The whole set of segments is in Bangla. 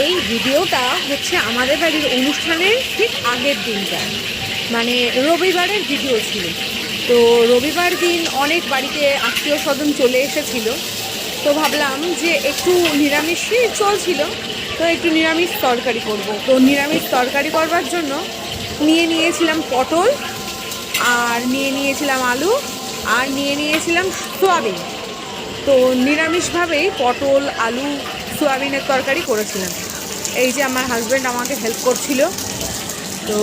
এই ভিডিওটা হচ্ছে আমাদের বাড়ির অনুষ্ঠানের ঠিক আগের দিনটা। মানে রবিবারের ভিডিও ছিল। তো রবিবার দিন অনেক বাড়িতে আত্মীয় স্বজন চলে এসেছিল। তো ভাবলাম যে একটু নিরামিষই চলছিল। তো একটু নিরামিষ তরকারি করব। তো নিরামিষ তরকারি করবার জন্য নিয়ে নিয়েছিলাম পটল, আর নিয়ে নিয়েছিলাম আলু, আর নিয়ে নিয়েছিলাম সোয়াবিন। তো নিরামিষভাবেই পটল, আলু সোয়াবিনের তরকারি করেছিলাম। এই যে আমার হাজব্যান্ড আমাকে হেল্প করছিল। তো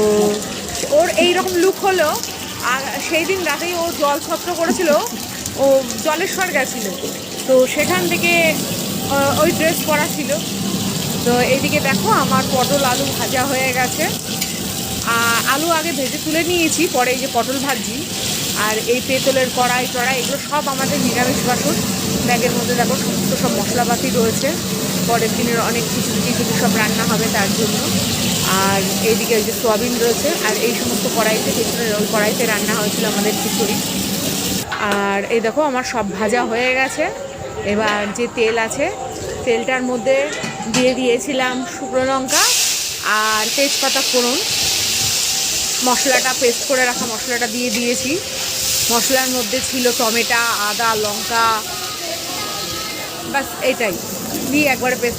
ওর এই রকম লুক হলো, আর সেই দিন রাতেই ও জল ছত্র করেছিল, ও জলেশ্বর গেছিল। তো সেখান থেকে ওই ড্রেস পরা ছিল। তো এইদিকে দেখো, আমার পটল আলু ভাজা হয়ে গেছে। আলু আগে ভেজে তুলে নিয়েছি, পরে এই যে পটল ভাজি, আর এই পেতলের কড়াই টড়াই এগুলো সব আমাদের নিরামিষ বাসন ব্যাগের মধ্যে দেখো, সমস্ত সব মশলাপাতি রয়েছে। পরের দিনের অনেক কিছু কিছু সব রান্না হবে তার জন্য। আর এইদিকে ওই যে সোয়াবিন রয়েছে, আর এই সমস্ত কড়াইতে পেছনের ওই কড়াইতে রান্না হয়েছিল আমাদের খিচুড়ি। আর এই দেখো, আমার সব ভাজা হয়ে গেছে। এবার যে তেল আছে, তেলটার মধ্যে দিয়ে দিয়েছিলাম শুকনো লঙ্কা আর তেজপাতা ফোড়ন। মশলাটা পেস্ট করে রাখা মশলাটা দিয়ে দিয়েছি। মশলার মধ্যে ছিল টমেটো, আদা, লঙ্কা। বাস এটাই দিয়ে একবারে পেস্ট